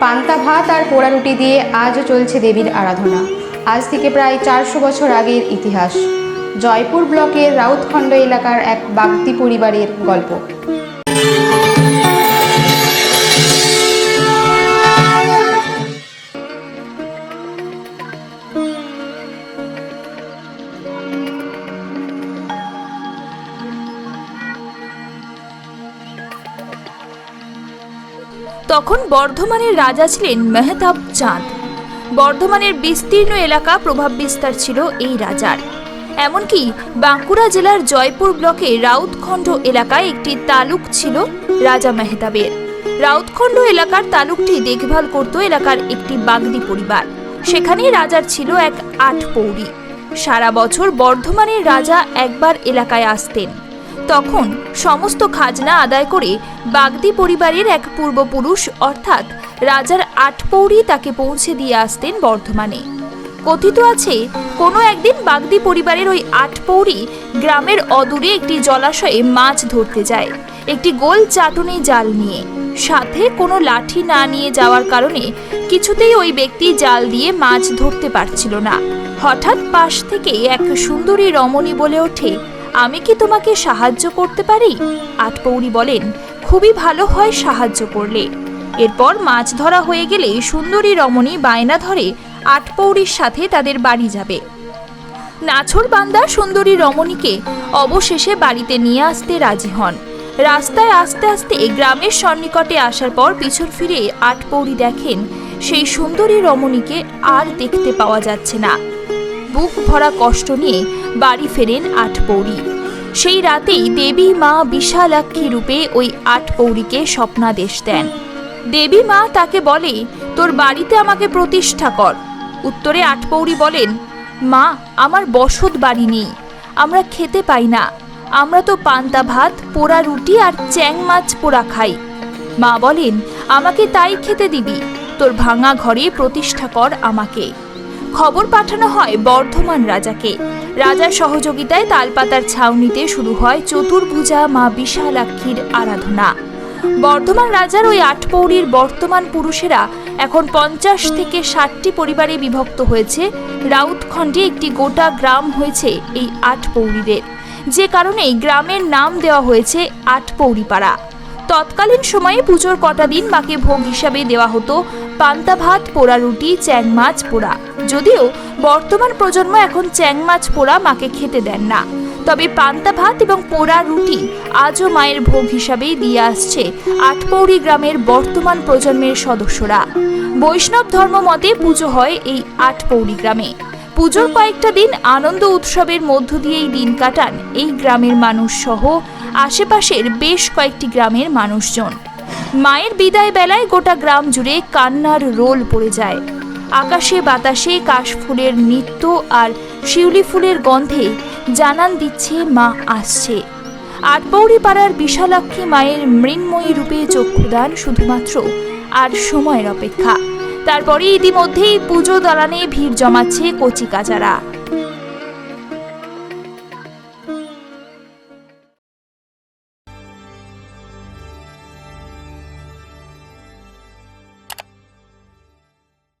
পান্তা ভাত আর পোড়া রুটি দিয়ে আজও চলছে দেবীর আরাধনা। আজ থেকে প্রায় চারশো বছর আগের ইতিহাস। জয়পুর ব্লকের রাউতখণ্ড এলাকার এক বাগদি পরিবারের গল্প। তখন বর্ধমানের রাজা ছিলেন মেহতাব চাঁদ। বর্ধমানের বিস্তীর্ণ এলাকা প্রভাব বিস্তার ছিল এই রাজার। এমনকি বাঁকুড়া জেলার জয়পুর ব্লকে রাউতখণ্ড এলাকায় একটি তালুক ছিল রাজা মেহতাবের। রাউতখণ্ড এলাকার তালুকটি দেখভাল করত এলাকার একটি বাগদি পরিবার। সেখানেই রাজার ছিল এক আট পৌরি সারা বছর বর্ধমানের রাজা একবার এলাকায় আসতেন। তখন সমস্ত খাজনা আদায় করে বাগদি পরিবারের এক পূর্বপুরুষ, অর্থাৎ রাজার আটপৌরি তাকে পৌঁছে দিয়ে আসতেন বর্ধমানে। কথিত আছে, কোনো একদিন বাগদি পরিবারের ওই আটপৌরি গ্রামের অদূরে একটি জলাশয়ে মাছ ধরতে যায়। একটি গোল চাটুনি জাল নিয়ে। সাথে কোনো লাঠি না নিয়ে যাওয়ার কারণে কিছুতেই ওই ব্যক্তি জাল দিয়ে মাছ ধরতে পারছিল না। হঠাৎ পাশ থেকে এক সুন্দরী রমণী বলে ওঠে আমি কি তোমাকে সাহায্য করতে পারি? আটপৌরি বলেন, খুবই ভালো হয় সাহায্য করলে। এরপর মাছ ধরা হয়ে গেলে সুন্দরী রমণী বায়না ধরে আটপৌরির সাথে তাদের বাড়ি যাবে। নাছর বান্দা সুন্দরী রমণীকে অবশেষে বাড়িতে নিয়ে আসতে রাজি হন। রাস্তায় আস্তে আস্তে গ্রামের সন্নিকটে আসার পর পিছন ফিরে আটপৌরি দেখেন, সেই সুন্দরী রমণীকে আর দেখতে পাওয়া যাচ্ছে না। বুক ভরা কষ্ট নিয়ে বাড়ি ফেরেন আটপৌরি সেই রাতেই দেবী মা বিশালাক্ষী রূপে ওই আটপৌরিকে স্বপ্নাদেশ দেন। দেবী মা তাকে বলে, তোর বাড়িতে আমাকে প্রতিষ্ঠা কর। উত্তরে আটপৌরি বলেন, মা, আমার বসত বাড়ি নেই। আমরা খেতে পাই না। আমরা তো পান্তা ভাত, পোড়া রুটি আর চ্যাং মাছ পোড়া খাই। মা বলেন, আমাকে তাই খেতে দিবি। তোর ভাঙা ঘরে প্রতিষ্ঠা কর আমাকে। খবর পাঠানো হয় বর্ধমান রাজাকে। রাজার সহযোগিতায় তালপাতার ছাউনিতে শুরু হয় চতুর্ভুজা মা বিশালাক্ষীর আরাধনা। বর্ধমান রাজার ওই আটপৌরির বর্তমান পুরুষেরা এখন পঞ্চাশ থেকে ষাটটি পরিবারে বিভক্ত হয়েছে। রাউতখণ্ডে একটি গোটা গ্রাম হয়েছে এই আটপৌরিদের যে কারণে গ্রামের নাম দেওয়া হয়েছে আটপৌরিপাড়া তৎকালীন সময়ে পুজোর কটা দিন মাকে ভোগ হিসাবে দেওয়া হতো পান্তা ভাত, পোড়া রুটি চ্যাং মাছ পোড়া। যদিও বর্তমান প্রজন্ম এখন চ্যাং মাছ পোড়া মাকে খেতে দেন না। তবে পান্তা ভাত এবং পোড়া রুটি আজও মায়ের ভোগ হিসাবেই দিয়ে আসছে আটপৌরি গ্রামের বর্তমান প্রজন্মের সদস্যরা। বৈষ্ণব ধর্ম মতে পুজো হয় এই আটপৌরি গ্রামে। পুজোর কয়েকটা দিন আনন্দ উৎসবের মধ্য দিয়েই দিন কাটান এই গ্রামের মানুষ সহ আশেপাশের বেশ কয়েকটি গ্রামের মানুষজন। মায়ের বিদায় বেলায় গোটা গ্রাম জুড়ে কান্নার রোল পড়ে যায়। আকাশে বাতাসে কাশফুলের নৃত্য আর শিউলি ফুলের গন্ধে জানান দিচ্ছে মা আসছে। আটপৌরি পাড়ার বিশালাক্ষী মায়ের মৃন্ময়ী রূপে চক্ষুদান শুধুমাত্র আর সময়ের অপেক্ষা। তারপরে ইতিমধ্যেই পুজো দালানে ভিড় জমাচ্ছে কচি কাচারা